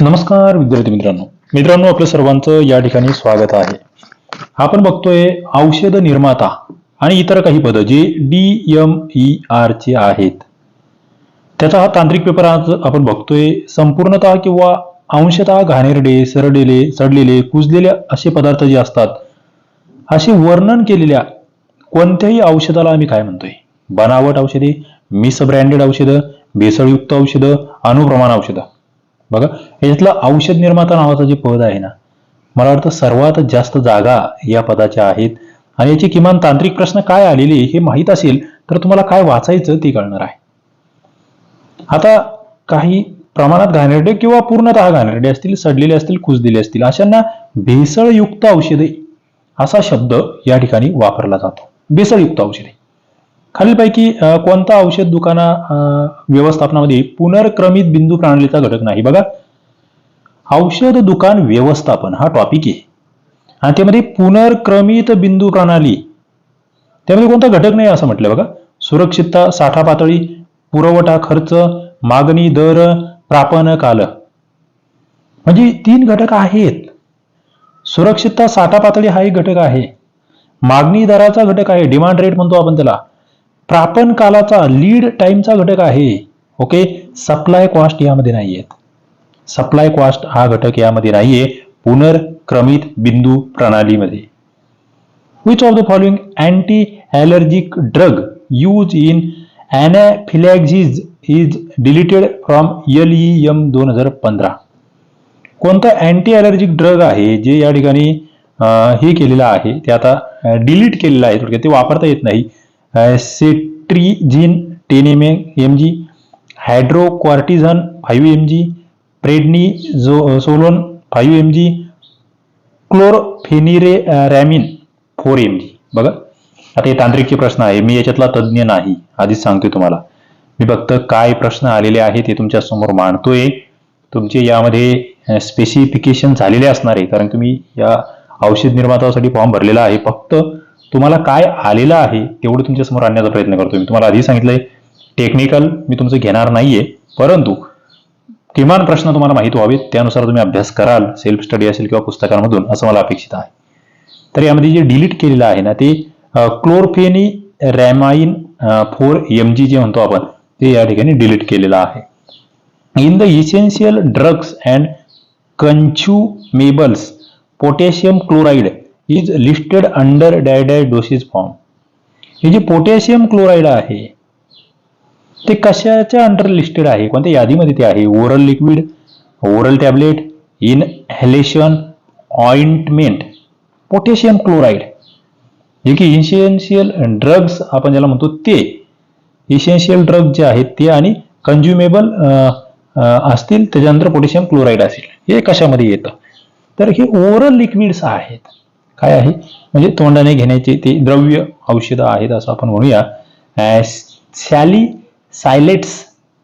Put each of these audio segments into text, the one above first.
नमस्कार विद्यार्थी मित्रांनो. मित्रांनो आपलं सर्वांचं या ठिकाणी स्वागत आहे. आपण बघतोय औषध निर्माता आणि इतर काही पदं जे डी एम ई आर चे आहेत. त्याचा हा तांत्रिक पेपर आज आपण बघतोय. संपूर्णतः किंवा अंशतः घाणेरडे सरडेले सडलेले कुजलेले असे पदार्थ जे असतात असे वर्णन केलेल्या कोणत्याही औषधाला आम्ही काय म्हणतोय? बनावट औषधे मिस ब्रँडेड औषधं भेसळयुक्त औषधं अनुप्रमाण औषधं. बघा याच्यातलं औषध निर्माता नावाचं जे पद आहे ना मला वाटतं सर्वात जास्त जागा या पदाच्या आहेत. आणि याचे किमान तांत्रिक प्रश्न काय आलेले हे माहीत असेल तर तुम्हाला काय वाचायचं ते कळणार आहे. आता काही प्रमाणात घाणेरडे किंवा पूर्णतः घाणेरडे असतील सडलेले असतील कुजलेले असतील अशांना भेसळयुक्त औषधे असा शब्द या ठिकाणी वापरला जातो. भेसळयुक्त औषधे. खालीलपैकी कोणता औषध दुकाना व्यवस्थापनामध्ये पुनर्क्रमित बिंदू प्रणालीचा घटक नाही? बघा. औषध दुकान व्यवस्थापन हा टॉपिक आहे. आणि त्यामध्ये पुनर्क्रमित बिंदू प्रणाली त्यामध्ये कोणता घटक नाही असं म्हटलं बघा. सुरक्षितता साठा पातळी पुरवठा खर्च मागणी दर प्रापन काल. म्हणजे तीन घटक आहेत. सुरक्षितता साठा पातळी हा एक घटक आहे. मागणी दराचा घटक आहे. डिमांड रेट म्हणतो आपण त्याला. प्रापन कालाचा लीड टाइमचा घटक आहे. ओके सप्लाय कॉस्ट यामध्ये नाहीये सप्लाय कॉस्ट हा घटक यामध्ये नाहीये. पुनर्क्रमित बिंदू प्रणालीमध्ये. Which of the following anti allergic drug use in anaphylaxis is deleted from L E M दोन हजार पंधरा? कोणता अँटी ॲलर्जिक ड्रग आहे जे या ठिकाणी हे केलेलं आहे? ते आता डिलीट केलेलं आहे. थोडक्यात ते वापरता येत नाही. Cetirizine ten M M G hydrocortisone five M G prednisolone five M G chlorpheniramine four M G बघा आता हे तांत्रिकचे प्रश्न आहे. मी याच्यातला तज्ज्ञ नाही. आधीच सांगतोय तुम्हाला. मी फक्त काय प्रश्न आलेले आहेत ते तुमच्यासमोर मांडतोय. तुमचे यामध्ये स्पेसिफिकेशन झालेले असणार आहे. कारण तुम्ही या औषध निर्मातासाठी फॉर्म भरलेला आहे. फक्त तुम्हाला काय आलेलं आहे तेवढं तुमच्यासमोर आणण्याचा प्रयत्न करतो मी तुम्हाला आधी सांगितलंय टेक्निकल मी तुमचं घेणार नाहीये परंतु किमान प्रश्न तुम्हाला माहीत व्हावेत त्यानुसार तुम्ही अभ्यास कराल सेल्फ स्टडी असेल किंवा पुस्तकांमधून असं मला अपेक्षित आहे. तर यामध्ये जे डिलीट केलेलं आहे ना ते क्लोरफेनी रॅमाइन फोर एम जी जे म्हणतो आपण ते या ठिकाणी डिलीट केलेलं आहे. In the essential drugs and consumables potassium chloride is listed under डायडाय dosage form हे जे पोटॅशियम क्लोराईड आहे ते कशाच्या अंडर लिस्टेड आहे? कोणत्या यादीमध्ये ते आहे? Oral liquid oral tablet inhalation ointment potassium chloride जे की इन्शियन्शियल ड्रग्स आपण ज्याला म्हणतो ते. इसेन्शियल ड्रग जे आहेत ते आणि कंज्युमेबल असतील त्याच्यानंतर पोटॅशियम क्लोराईड असेल. हे कशामध्ये येतं? तर हे ओरल लिक्विड्स आहेत. काय आहे? म्हणजे तोंडाने घेण्याचे ते द्रव्य औषधं आहेत असं आपण म्हणूया. सॅली सायलेट्स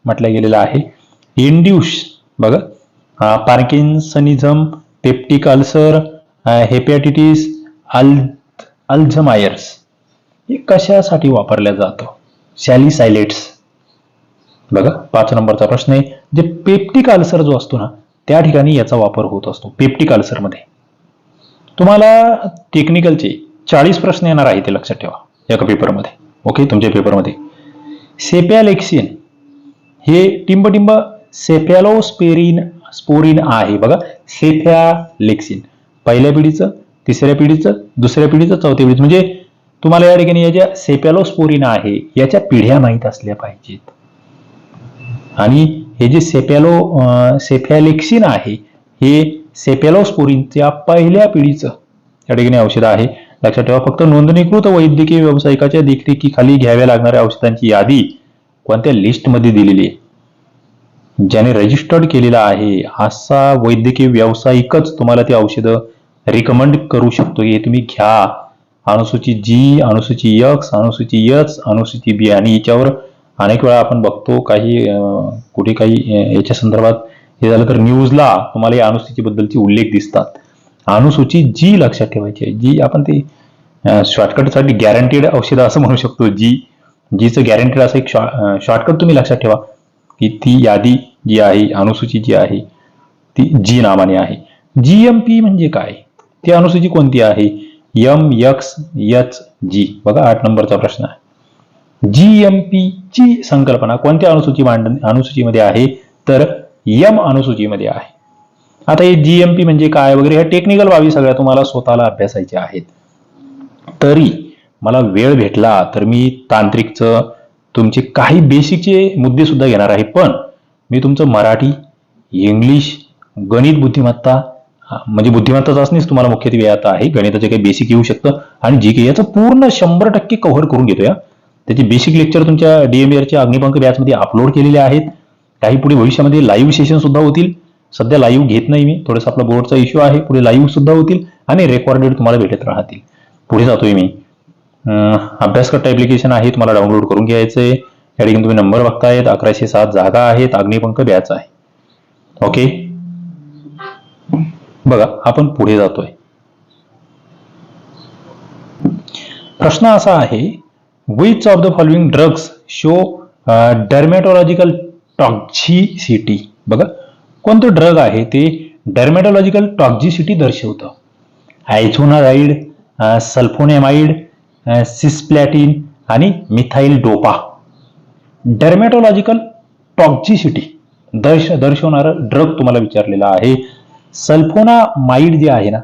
म्हटलं गेलेलं आहे. इंड्यूस बघा. पार्किन्सनिझम पेप्टिक अल्सर हेपॅटिटिस अल अल्झमायर्स. हे कशासाठी वापरल्या जातो? सॅली सॅलिसायलेट्स बघा पाच नंबरचा प्रश्न आहे. जे पेप्टिक अल्सर जो असतो ना त्या ठिकाणी याचा वापर होत असतो पेप्टिक अल्सरमध्ये. तुम्हाला टेक्निकलचे चाळीस प्रश्न येणार आहे ते लक्षात ठेवा एका पेपरमध्ये ओके तुमच्या पेपरमध्ये सेपॅलेक्सिन हे टिंबटिंब सेफॅलोस्पेरिन स्पोरिन आहे बघा. सेफॅलेक्सिन पहिल्या पिढीचं तिसऱ्या पिढीचं दुसऱ्या पिढीचं चौथ्या पिढीचं. म्हणजे तुम्हाला या ठिकाणी या ज्या सेपॅलोस्पोरिन आहे याच्या पिढ्या माहीत असल्या पाहिजेत. आणि हे जे सेपॅलो सेफॅलेक्सिन आहे हे सेपॅलोस्पोरिनच्या पहिल्या पिढीचं. या ठिकाणी औषध आहे. लक्षात ठेवा फक्त नोंदणीकृत वैद्यकीय व्यावसायिकाच्या देखरेखीखाली घ्याव्या लागणाऱ्या औषधांची यादी कोणत्या लिस्टमध्ये दिलेली आहे? ज्याने रजिस्टर्ड केलेला आहे असा वैद्यकीय व्यावसायिकच तुम्हाला ती औषधं रिकमेंड करू शकतो. हे तुम्ही घ्या. अनुसूची जी अनुसूची यक्स अनुसूची यच अनुसूची बी आणि याच्यावर अनेक वेळा आपण बघतो काही कुठे काही याच्या संदर्भात हे झालं तर न्यूजला तुम्हाला या अनुसूचीबद्दलची उल्लेख दिसतात. अनुसूची जी लक्षात ठेवायची आहे जी आपण ते शॉर्टकटसाठी गॅरंटीड औषधं असं म्हणू शकतो जी जीचं गॅरंटीड असं एक शॉ शॉर्टकट तुम्ही लक्षात ठेवा की ती यादी जी आहे अनुसूची जी आहे ती जी नावाने आहे. जी एम पी म्हणजे काय? ती अनुसूची कोणती आहे? एम यक्स एच जी बघा आठ नंबरचा प्रश्न आहे. जी एम पी ची संकल्पना कोणत्या अनुसूची मांड अनुसूचीमध्ये आहे? तर यम अनुसूचीमध्ये आहे. आता हे जी एम पी म्हणजे काय वगैरे ह्या टेक्निकल बाबी सगळ्या तुम्हाला स्वतःला अभ्यासायच्या आहेत. तरी मला वेळ भेटला तर मी तांत्रिकचं तुमचे काही बेसिकचे मुद्दे सुद्धा घेणार आहे. पण मी तुमचं मराठी इंग्लिश गणित बुद्धिमत्ता म्हणजे बुद्धिमत्ता चाचणीच तुम्हाला मुख्यत्वे आता आहे. गणिताचे काही बेसिक येऊ शकतं आणि जी के याचं पूर्ण शंभर टक्के कव्हर करून घेतो या त्याचे बेसिक लेक्चर तुमच्या डीएमएरच्या अग्निपंख बॅचमध्ये अपलोड केलेले आहेत. काही पुढे भविष्यामध्ये लाईव्ह सेशन सुद्धा होतील. सध्या लाईव्ह घेत नाही मी. थोडंसं आपला बोर्डचा इश्यू आहे. पुढे लाईव्ह सुद्धा होतील आणि रेकॉर्डेड तुम्हाला भेटत राहतील. पुढे जातोय मी. अं, अभ्यासकर्ता ऍप्लिकेशन आहे. तुम्हाला डाउनलोड करून घ्यायचं आहे या ठिकाणी तुम्ही नंबर बघतायत. अकराशे सात जागा आहेत. अग्निपंख द्यायचा आहे. ओके बघा आपण पुढे जातोय. प्रश्न असा आहे. Which of the following drugs show dermatological toxicity. बघा कोणतं ड्रग आहे ते डर्मॅटॉलॉजिकल टॉक्झिसिटी दर्शवतं. आयझोनाराईड सल्फोनेमाइड सिस्प्लॅटिन आणि मिथाईल डोपा डर्मॅटॉलॉजिकल टॉक्झिसिटी दर्श दर्शवणारं ड्रग तुम्हाला विचारलेलं आहे. सल्फोनामाइड जे आहे ना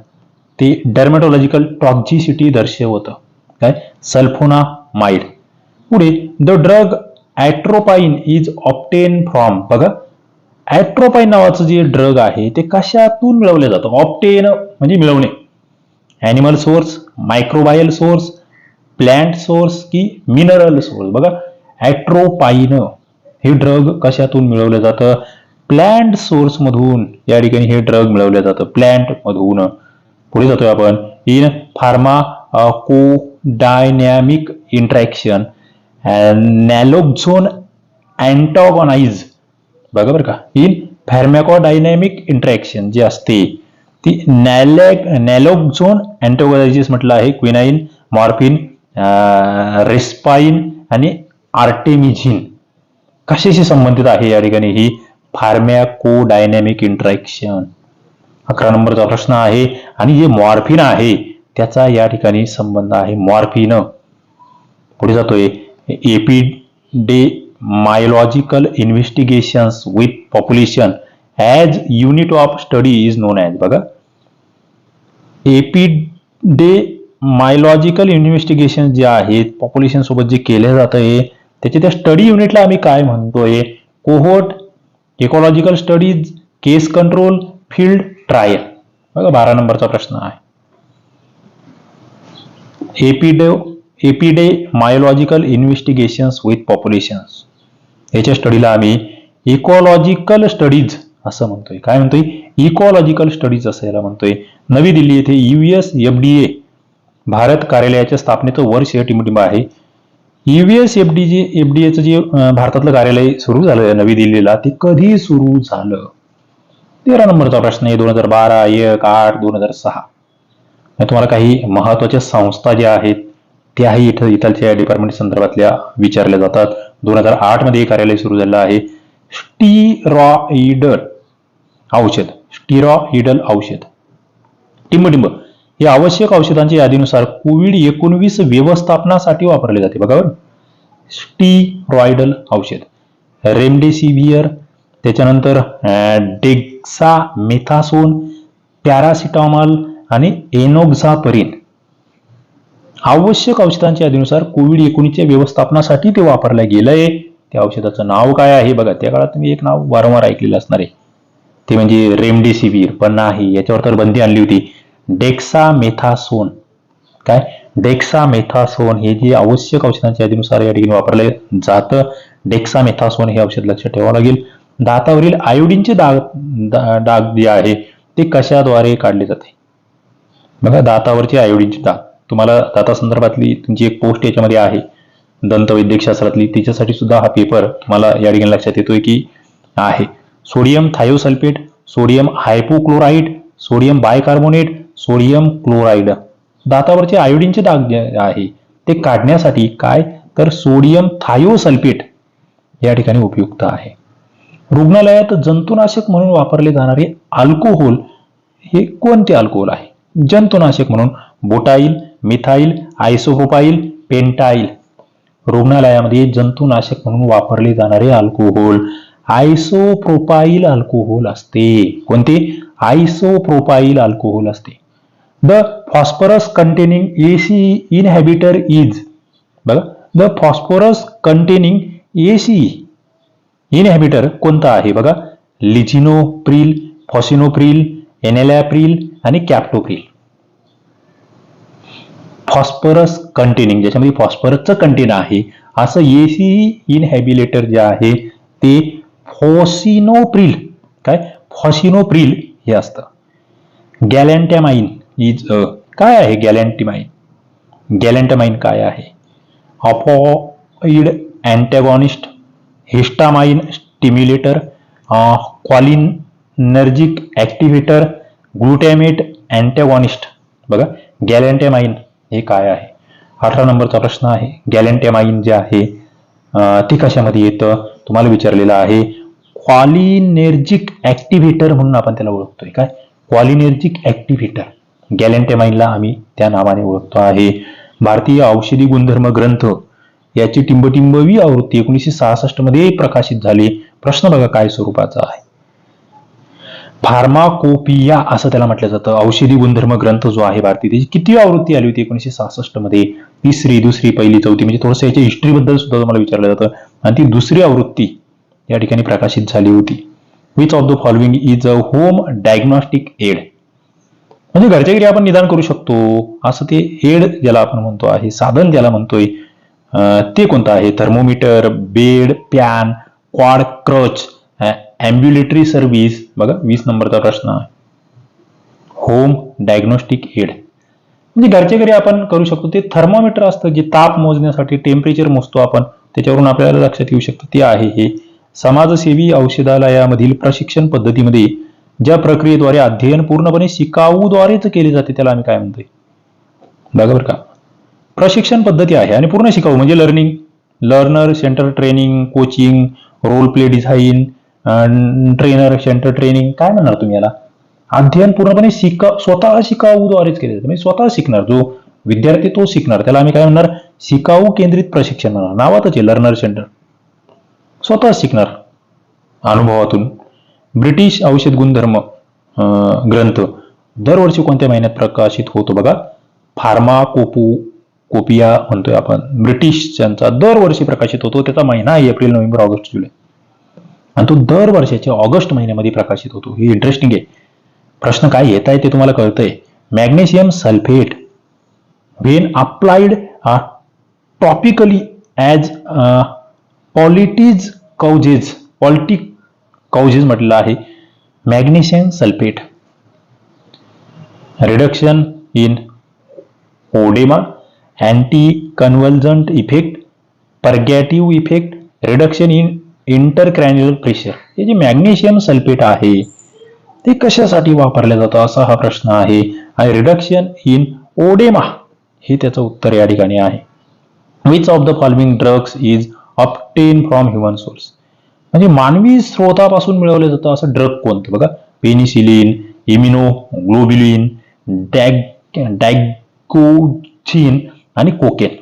ते डर्मॅटॉलॉजिकल टॉक्झिसिटी दर्शवतं. काय? सल्फोनामाइड पुढे the drug atropine is obtained from बघा. ॲट्रोपाईन नावाचं जे ड्रग आहे ते कशातून मिळवलं जातं? ऑप्टेन म्हणजे मिळवणे. Animal source microbial source plant source की मिनरल सोर्स बघा. ॲट्रोपाईन हे ड्रग कशातून मिळवलं जातं? प्लॅन्ट सोर्समधून या ठिकाणी हे ड्रग मिळवलं जातं. प्लॅन्टमधून पुढे जातोय आपण. In pharmacodynamic interaction naloxone antagonize. बघा बरं का इन फॅर्मॅकोडायनॅमिक इंट्रॅक्शन जी असते ती नॅलॅक नॅलोक्झोन अँटोगोनायझिस म्हटलं आहे क्विनाईन मॉर्फिन रेस्पाईन आणि आर्टेमिझिन कशाशी संबंधित आहे या ठिकाणी ही फार्मॅकोडायनॅमिक इंट्रॅक्शन अकरा नंबरचा प्रश्न आहे आणि जे मॉर्फिन आहे त्याचा या ठिकाणी संबंध आहे मॉर्फिन पुढे जातोय. Epidemiological investigations with population as unit of study is known as. बघा. एपीडे मायलॉजिकल इन्व्हेस्टिगेशन जे आहेत पॉप्युलेशन सोबत जे केलं जातं आहे त्याच्या त्या स्टडी युनिटला आम्ही काय म्हणतोय? Cohort ecological studies case control field trial. बघा बारा नंबरचा प्रश्न आहे. Epide epidemiological investigations with populations याच्या स्टडीला आम्ही इकॉलॉजिकल स्टडीज असं म्हणतोय. काय म्हणतोय? इकॉलॉजिकल स्टडीज असं याला म्हणतोय. नवी दिल्ली येथे US F D A Bharat कार्यालयाच्या स्थापनेचं वर्ष या टिमटिंब आहे. युएस एफ डी जे एफ डी एचं जे भारतातलं कार्यालय सुरू झालं नवी दिल्लीला ते कधी सुरू झालं? तेरा नंबरचा प्रश्न आहे. दोन हजार बारा एक आठ दोन हजार सहा. तुम्हाला काही महत्त्वाच्या संस्था ज्या आहेत त्याही इथं इथलच्या डिपार्टमेंट संदर्भातल्या विचारल्या जातात. दोन हजार आठमध्ये हे कार्यालय सुरू झालं आहे. स्टीरॉइडल औषध स्टिरॉइडल औषध. टिंबटिंब. हे आवश्यक औषधांच्या यादीनुसार कोविड एकोणवीस व्यवस्थापनासाठी वापरले जाते. बघा बरं. स्टीरॉइडल औषध. रेमडेसिवियर त्याच्यानंतर डेक्सा मेथासोन पॅरासिटामॉल आणि एनोक्झापरिन. आवश्यक औषधांच्या यादीनुसार कोविड एकोणीसच्या व्यवस्थापनासाठी ते वापरलं गेलंय. त्या औषधाचं नाव काय आहे? बघा त्या काळात तुम्ही एक नाव वारंवार ऐकलेलं असणार आहे. ते म्हणजे रेमडेसिवीर पण नाही याच्यावर तर बंदी आणली होती. डेक्सा मेथासोन काय? डेक्सा मेथासोन हे जे आवश्यक औषधांच्या यादीनुसार या ठिकाणी वापरले जातं डेक्सामेथासोन हे औषध लक्षात ठेवावं लागेल. दातावरील आयोडीनचे दाग डाग जे आहे ते कशाद्वारे काढले जाते? बघा दातावरचे आयोडीनचे डाग तुम्हाला दाता संदर्भातली तुमची एक पोस्ट याच्यामध्ये आहे. दंतवैद्यकशास्त्रातली तिच्यासाठी सुद्धा हा पेपर तुम्हाला या ठिकाणी लक्षात येतोय की आहे. Sodium thiosulphate sodium hypochloride sodium bicarbonate sodium chloride दातावरचे आयोडीनचे दाग आहे ते काढण्यासाठी काय? तर सोडियम थायोसल्फेट या ठिकाणी उपयुक्त आहे. रुग्णालयात जंतुनाशक म्हणून वापरले जाणारे अल्कोहोल हे कोणते अल्कोहोल आहे? जंतुनाशक म्हणून बोटाईल मिथाईल आयसोप्रोपाईल पेंटाईल रुग्णालयामध्ये जंतुनाशक म्हणून वापरले जाणारे अल्कोहोल. आयसोप्रोपाईल अल्कोहोल असते. कोणते? आयसोप्रोपाईल अल्कोहोल असते. The phosphorus containing AC inhibitor is. बघा. The phosphorus containing AC inhibitor कोणता आहे? बघा. लिचिनोप्रिल फॉसिनोप्रिल एनेलॅप्रिल आणि कॅप्टोप्रिल. फॉस्फरस कंटेनिंग ज्याच्यामध्ये फॉस्फरसचं कंटेन आहे असं एसी इनहॅबिलेटर जे आहे ते फॉसिनोप्रिल काय? फॉसिनोप्रिल हे असतं. गॅलेंटॅमाइन इज काय आहे गॅलेंटिमाइन गॅलॅन्टमाइन काय आहे? अपॉइड अँटॅगॉनिस्ट हिस्टामाइन स्टिम्युलेटर क्वालिनर्जिक ॲक्टिव्हेटर ग्लुटॅमेट अँटॅगॉनिस्ट बघा गॅलॅन्टॅमाइन हे काय आहे? अठरा नंबरचा प्रश्न आहे. गॅलॅन्टॅमाइन जे आहे ती कशामध्ये येतं? तुम्हाला विचारलेलं आहे. क्वालिनेर्जिक ॲक्टिव्हेटर म्हणून आपण त्याला ओळखतोय. काय? क्वालिनेर्जिक ॲक्टिव्हेटर. गॅलॅन्टेमाइनला आम्ही त्या नावाने ओळखतो आहे. भारतीय औषधी गुणधर्म ग्रंथ याची टिंबटिंबवी आवृत्ती एकोणीसशे सहासष्टमध्ये प्रकाशित झाली. प्रश्न बघा काय स्वरूपाचा आहे. फार्माकोपिया असं त्याला म्हटलं जातं. औषधी गुणधर्म ग्रंथ जो आहे भारतीय त्याची किती आवृत्ती आली होती एकोणीशे सहासष्टमध्ये? तिसरी दुसरी पहिली चौथी म्हणजे थोडंसं याच्या हिस्ट्रीबद्दल सुद्धा तुम्हाला विचारलं जातं. आणि ती दुसरी आवृत्ती या ठिकाणी प्रकाशित झाली होती. Which of the following is a home diagnostic aid म्हणजे घरच्या घरी आपण निदान करू शकतो. असं ते एड ज्याला आपण म्हणतो आहे साधन ज्याला म्हणतोय ते कोणतं आहे? Thermometer bedpan quad crutch ambulatory service बघा वीस नंबरचा प्रश्न आहे. होम डायग्नोस्टिक एड म्हणजे घरच्या घरी आपण करू शकतो ते थर्मोमीटर असतं जे ताप मोजण्यासाठी टेम्परेचर मोजतो आपण. त्याच्यावरून आपल्याला लक्षात येऊ शकतं ते आहे हे समाजसेवी औषधालयामधील प्रशिक्षण पद्धतीमध्ये ज्या प्रक्रियेद्वारे अध्ययन पूर्णपणे शिकाऊद्वारेच केले जाते त्याला आम्ही काय म्हणतोय? बघा बरं का. प्रशिक्षण पद्धती आहे आणि पूर्ण शिकाऊ म्हणजे learning learner centre training coaching role play design trainer centre training काय म्हणणार तुम्ही याला? अध्ययन पूर्णपणे शिका स्वतः शिकाऊद्वारेच केले जाते म्हणजे स्वतः शिकणार जो विद्यार्थी तो शिकणार. त्याला आम्ही काय म्हणणार? शिकाऊ केंद्रित प्रशिक्षण म्हणणार. नावातच आहे लर्नर सेंटर स्वतः शिकणार अनुभवातून. ब्रिटिश औषध गुणधर्म अं, ग्रंथ दरवर्षी कोणत्या महिन्यात प्रकाशित होतो बघा? फार्मा कोपू कोपिया म्हणतोय आपण. ब्रिटिश यांचा दरवर्षी प्रकाशित होतो त्याचा महिना आहे एप्रिल नोव्हेंबर ऑगस्ट जुलै. आणि तो दर वर्षाच्या ऑगस्ट महिन्यामध्ये प्रकाशित होतो. हे इंटरेस्टिंग आहे. प्रश्न काय येत आहे ते तुम्हाला कळतंय. Magnesium sulphate when applied topically as poultice causes poultice causes म्हटलेलं आहे. Magnesium sulphate reduction in oedema anticonvulsant effect purgative effect reduction in intracranial pressure. हे जे मॅग्नेशियम सल्फेट आहे ते कशासाठी वापरले जातं असा हा प्रश्न आहे. आणि रिडक्शन इन ओडेमा हे त्याचं उत्तर या ठिकाणी आहे. Which of the following drugs is obtained from human source म्हणजे मानवी स्रोतापासून मिळवलं जातं असं ड्रग कोणतं? बघा पेनिसिलिन इम्युनो ग्लोबिलिन डॅग डॅगोचिन आणि कोकेन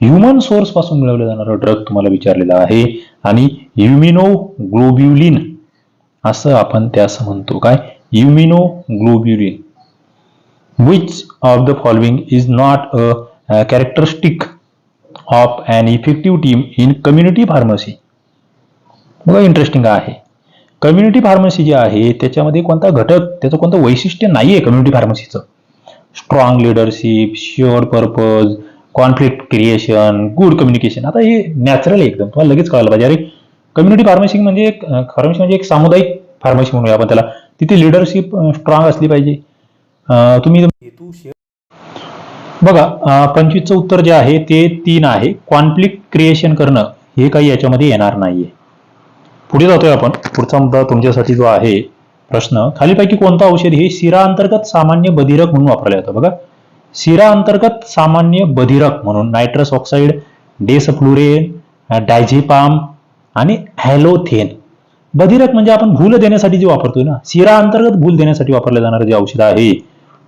ह्युमन सोर्सपासून मिळवलं जाणारं ड्रग तुम्हाला विचारलेलं आहे. आणि युमिनो ग्लोब्युलिन असं आपण त्यास म्हणतो. काय? Immunoglobulin which of the following is not a characteristic of an effective team in community pharmacy बघा इंटरेस्टिंग आहे. कम्युनिटी फार्मसी जी आहे त्याच्यामध्ये कोणता घटक त्याचं कोणतं वैशिष्ट्य नाही आहे community फार्मसीचं strong leadership sure purpose conflict creation good communication आता हे नॅचरल आहे एकदम. तुम्हाला लगेच कळायला पाहिजे. अरे कम्युनिटी फार्मसी म्हणजे एक फार्मसी म्हणजे एक सामुदायिक फार्मसी म्हणूया आपण त्याला. तिथे लिडरशिप स्ट्रॉंग असली पाहिजे. तुम्ही बघा पंचवीसचं उत्तर जे आहे ते तीन आहे. कॉन्फ्लिक्ट क्रिएशन करणं हे काही याच्यामध्ये येणार नाहीये. पुढे जातोय आपण. पुढचा मुद्दा तुमच्यासाठी जो आहे प्रश्न. खालीपैकी कोणतं औषध हे शिरा अंतर्गत सामान्य बधिरक म्हणून वापरलं जातं. बघा. शिरा अंतर्गत सामान्य बधिरक म्हणून नायट्रस ऑक्साईड डेसफ्लुरेन डायझेपाम आणि हॅलोथेन. बधिरक म्हणजे आपण भूल देण्यासाठी जे वापरतोय ना शिरा अंतर्गत भूल देण्यासाठी वापरलं जाणारं जे औषध आहे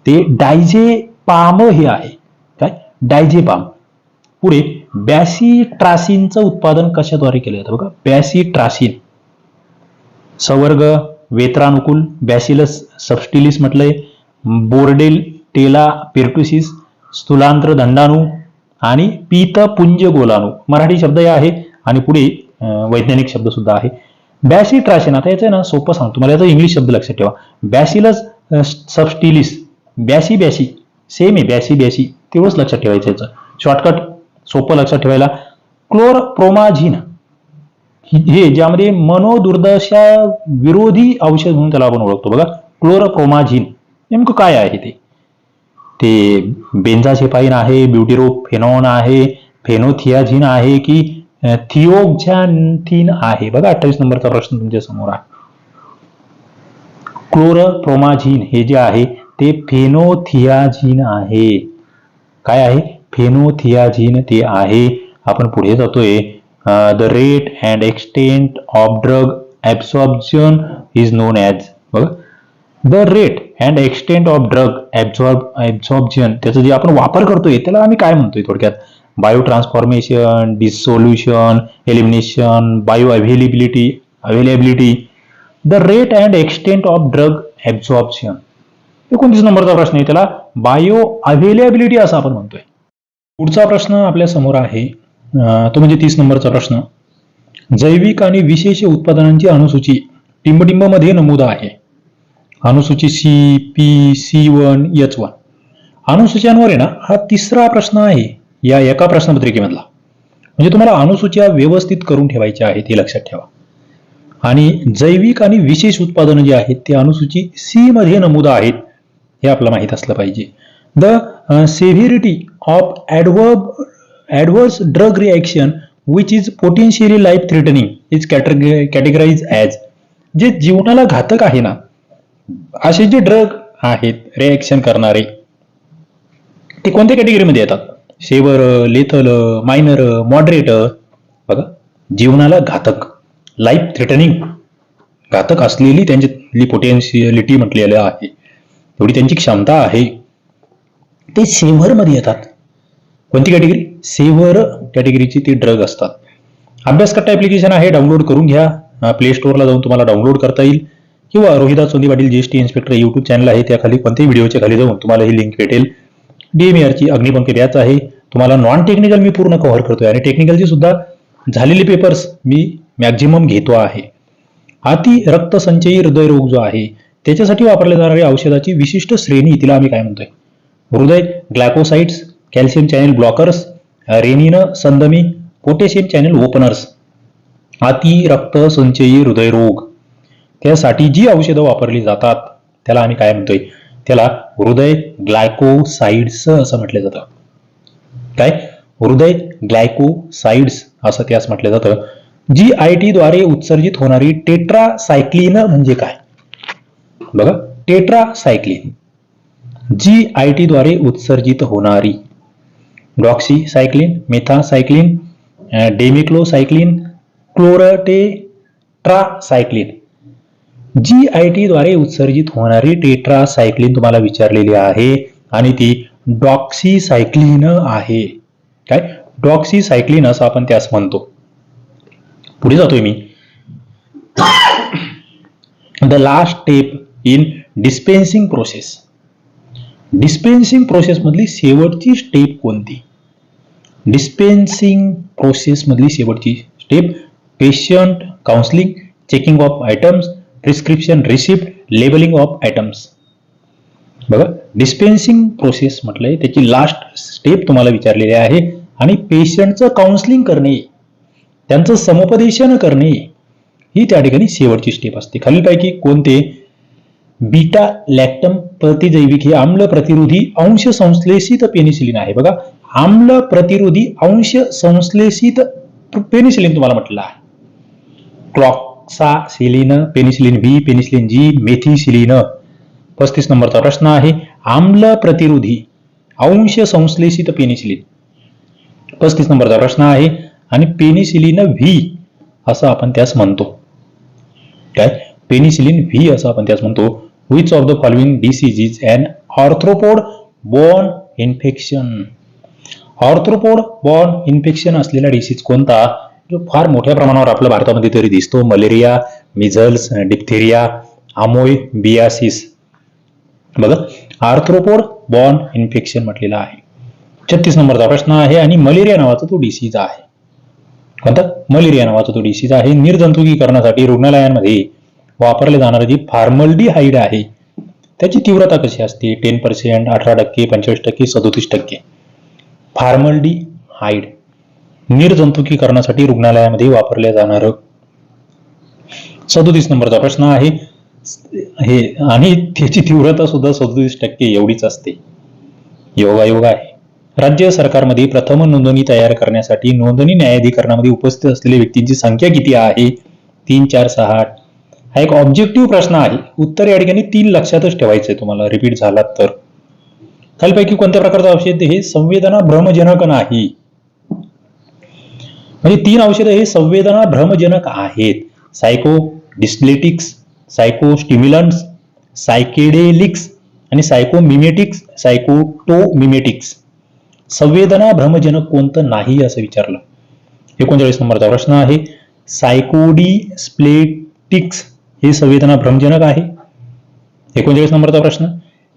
ते डायजेपाम हे आहे. काय? डायझेपाम. पुढे बॅसिट्रासिनचं उत्पादन कशाद्वारे केलं जातं बघा? बॅसिट्रासिन. सवर्ग वेत्रानुकूल बॅसिलस सबस्टिलिस म्हटलंय बोर्डेल टेला पेर्टुसिस स्थूलांत्र दंडाणू आणि पीतपुंज गोलाणू. मराठी शब्द हे आहे आणि पुढे वैज्ञानिक शब्द सुद्धा आहे. बॅसिट्रासिन आता याचं आहे ना सोपं सांगतो. मला याचा इंग्लिश शब्द लक्षात ठेवा. बॅसिलस सबस्टिलिस बॅसी बॅसी सेम आहे बॅसी बॅसी. तेवढंच लक्षात ठेवायचं याचं. शॉर्टकट सोपं लक्षात ठेवायला. क्लोरप्रोमाझिन हे ज्यामध्ये मनोदुर्दशा विरोधी औषध म्हणून त्याला आपण ओळखतो. बघा क्लोरप्रोमाझिन नेमकं काय आहे ते? ते बेंझासेपाईन आहे ब्युटिरोफेनॉन आहे फेनोथियाझिन आहे की अं, थिओक्झॅन्थिन आहे? बघा अठ्ठावीस नंबरचा प्रश्न तुमच्यासमोर आहे. क्लोरप्रोमाझिन हे जे आहे ते फेनोथियाझिन आहे. काय आहे? फेनोथियाझिन ते आहे. आपण पुढे जातोय. The rate and extent of drug absorption is known as बघा. The rate and extent of drug absorb absorption त्याचा जे आपण वापर करतोय त्याला आम्ही काय म्हणतोय थोडक्यात? Biotransformation dissolution elimination bioavailability availability the rate and extent of drug absorption एकोणतीस नंबरचा प्रश्न आहे त्याला. बायो अव्हेलेबिलिटी असं आपण म्हणतोय. पुढचा प्रश्न आपल्यासमोर आहे. तो म्हणजे तीस नंबरचा प्रश्न. जैविक आणि विशेष उत्पादनांची अनुसूची टिंबटिंबमध्ये नमूद आहे. अनुसूची C P C one H one अनुसूच्यांवर आहे ना हा तिसरा प्रश्न आहे या एका प्रश्नपत्रिकेमधला. म्हणजे तुम्हाला अनुसूच्या व्यवस्थित करून ठेवायच्या आहेत हे लक्षात ठेवा. आणि जैविक आणि विशेष उत्पादनं जी आहेत ते अनुसूची सी मध्ये नमूद आहेत हे आपल्याला माहीत असलं पाहिजे. The severity of adverb adverse drug reaction which is potentially life threatening is categorize as जे जीवनाला घातक आहे ना असे जे ड्रग आहेत रिॲक्शन करणारे ते कोणत्या कॅटेगरीमध्ये येतात? सेवर लेथल मायनर मॉडरेट बघा जीवनाला घातक लाईफ थ्रेटनिंग घातक असलेली त्यांची पोटेन्शियलिटी म्हटलेलं आहे. एवढी त्यांची क्षमता आहे. ते सेव्हरमध्ये येतात. कोणती कॅटेगरी सेव्हर कॅटेगरीची ते ड्रग असतात. अभ्यासकट्टा ऍप्लिकेशन आहे डाउनलोड करून घ्या. प्ले स्टोअरला जाऊन तुम्हाला डाउनलोड करता येईल. किंवा Rohida Sondi Patil GST inspector YouTube channel आहे त्या खाली कोणत्याही व्हिडिओच्या खाली जाऊन तुम्हाला ही लिंक भेटेल. डीएमआरची अग्निपंख याच आहे. तुम्हाला नॉन टेक्निकल मी पूर्ण कव्हर करतोय आणि टेक्निकलची सुद्धा झालेले पेपर्स मी मॅक्झिमम घेतो आहे. अति रक्तसंचयी हृदयरोग जो आहे त्याच्यासाठी वापरल्या जाणाऱ्या औषधाची विशिष्ट श्रेणी तिला आम्ही काय म्हणतोय? हृदय glycosides calcium channel blockers renin संदमी potassium channel openers अति रक्तसंचयी हृदयरोग त्यासाठी जी औषधं वापरली जातात त्याला आम्ही काय म्हणतोय? त्याला हृदय ग्लायकोसाइड्स असं म्हटलं जातं. काय? हृदय ग्लायकोसाइड्स असं त्यास म्हटलं जातं जी आय टी द्वारे उत्सर्जित होणारी टेट्रासायक्लिन म्हणजे काय? बघा टेट्रासायक्लिन जी आय टी द्वारे उत्सर्जित होणारी डॉक्सीसायक्लिन मेथासायक्लिन डेमिक्लोसायक्लिन क्लोरटेट्रासायक्लिन जी आय टी द्वारे उत्सर्जित होणारी टेट्रासायक्लिन तुम्हाला विचारलेली आहे आणि ती डॉक्सीसायक्लिन आहे. काय? डॉक्सीसायक्लिन असं आपण त्यास म्हणतो. पुढे जातोय मी. The last step in dispensing process dispensing प्रोसेसमधली शेवटची स्टेप कोणती? डिस्पेन्सिंग प्रोसेसमधली शेवटची step patient counselling checking of items prescription receipt labelling of items बघा डिस्पेन्सिंग प्रोसेस म्हटलंय. त्याची लास्ट स्टेप तुम्हाला विचारलेली आहे. आणि पेशंटचं काउन्सिलिंग करणे त्यांचं समुपदेशन करणे ही त्या ठिकाणी शेवटची स्टेप असते. खालीलपैकी कोणते? बीटा लॅक्टम प्रतिजैविक हे आम्ल प्रतिरोधी अंश संश्लेषित पेनिसिलिन आहे. बघा आम्ल प्रतिरोधी अंश संश्लेषित पेनिसिलिन तुम्हाला म्हटलं आहे. Cloxacillin penicillin V penicillin G methicillin पस्तीस नंबरचा प्रश्न आहे आम्ल प्रतिरोधी अंश संश्लेषित पेनिसिलिन पस्तीस नंबरचा प्रश्न आहे आणि पेनिसिलिन व्ही असं आपण त्यास म्हणतो. काय? पेनिसिलिन व्ही असं आपण त्यास म्हणतो. Which of the following disease is an arthropod borne infection arthropod borne infection असलेला डिसीज कोणता? जो फार मोठ्या प्रमाणावर आपल्या भारतामध्ये तरी दिसतो. Malaria measles diphtheria amoebiasis. बघा आर्थ्रोपोड बॉर्न इन्फेक्शन म्हटलेलं आहे. छत्तीस नंबरचा प्रश्न आहे आणि मलेरिया नावाचा तो डिसीज आहे. कोणता? मलेरिया नावाचा तो डिसीज आहे. निर्जंतुकीकरणासाठी रुग्णालयांमध्ये वापरले जाणारे जी फार्मल्डिहाइड आहे त्याची तीव्रता कशी असते? टेन पर्सेंट अठरा टक्के पंचवीस टक्के सदोतीस टक्के. फार्मल्डिहाइड. निर्जंतुकीकरणासाठी रुग्णालयामध्ये वापरल्या जाणार. सदोतीस नंबरचा प्रश्न आहे. हे आणि त्याची तीव्रता सुद्धा सदोतीस टक्के एवढीच असते. योगायोग आहे. राज्य सरकारमध्ये प्रथम नोंदणी तयार करण्यासाठी नोंदणी न्यायाधिकरणामध्ये उपस्थित असलेल्या व्यक्तींची संख्या किती आहे? तीन चार सहा आठ. हा एक ऑब्जेक्टिव्ह प्रश्न आहे. उत्तर या ठिकाणी तीन लक्षातच ठेवायचंय तुम्हाला. रिपीट झाला तर. खालपैकी कोणत्या प्रकारचं औषध हे संवेदना भ्रमजनक नाही. म्हणजे तीन औषधं हे संवेदना भ्रमजनक आहेत. सायको डिस्लेटिक्स सायको स्टिम्युलंट्स सायकेडेलिक्स आणि सायकोमिमेटिक्स सायकोटोमिमेटिक्स संवेदना भ्रमजनक कोणतं नाही असं विचारलं. एकोणचाळीस नंबरचा प्रश्न आहे सायकोडी स्प्लेटिक्स हे संवेदना भ्रमजनक आहे? एकोणचाळीस नंबरचा प्रश्न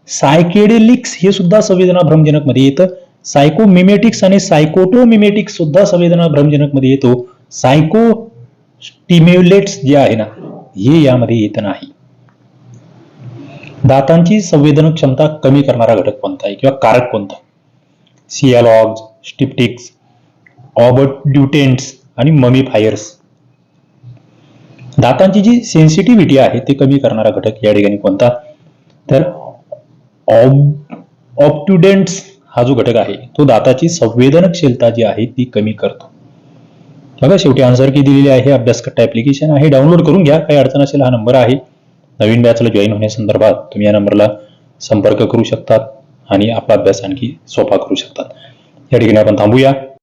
सायकेडेलिक्स हे सुद्धा संवेदना भ्रमजनकमध्ये येतं. सायकोमिमेटिक्स आणि सायकोटोमिमेटिक्स सुद्धा संवेदना भ्रमजनकमध्ये येतो. सायको स्टिम्युलेट्स जे आहे ना हे यामध्ये येत नाही. दातांची संवेदन क्षमता कमी करणारा घटक कोणता आहे किंवा कारक कोणता सियालॉग्स स्टिप्टिक्स ऑबड्युटेंट्स आणि ममीफायर्स दातांची जी सेन्सिटिव्हिटी आहे ते कमी करणारा घटक या ठिकाणी कोणता? तर ऑप्टुडेंट्स हा जो घटक आहे तो दाताची संवेदनशीलता जी आहे ती कमी करतो. बघा शेवटी आन्सर की दिलेली आहे अभ्यासकट्टा ऍप्लिकेशन आहे डाउनलोड करून घ्या. काही अडचण असेल हा नंबर आहे. नवीन बॅचला जॉईन होण्यासंदर्भात तुम्ही या नंबरला संपर्क करू शकतात आणि आपला अभ्यास आणखी सोपा करू शकतात. या ठिकाणी आपण थांबूया.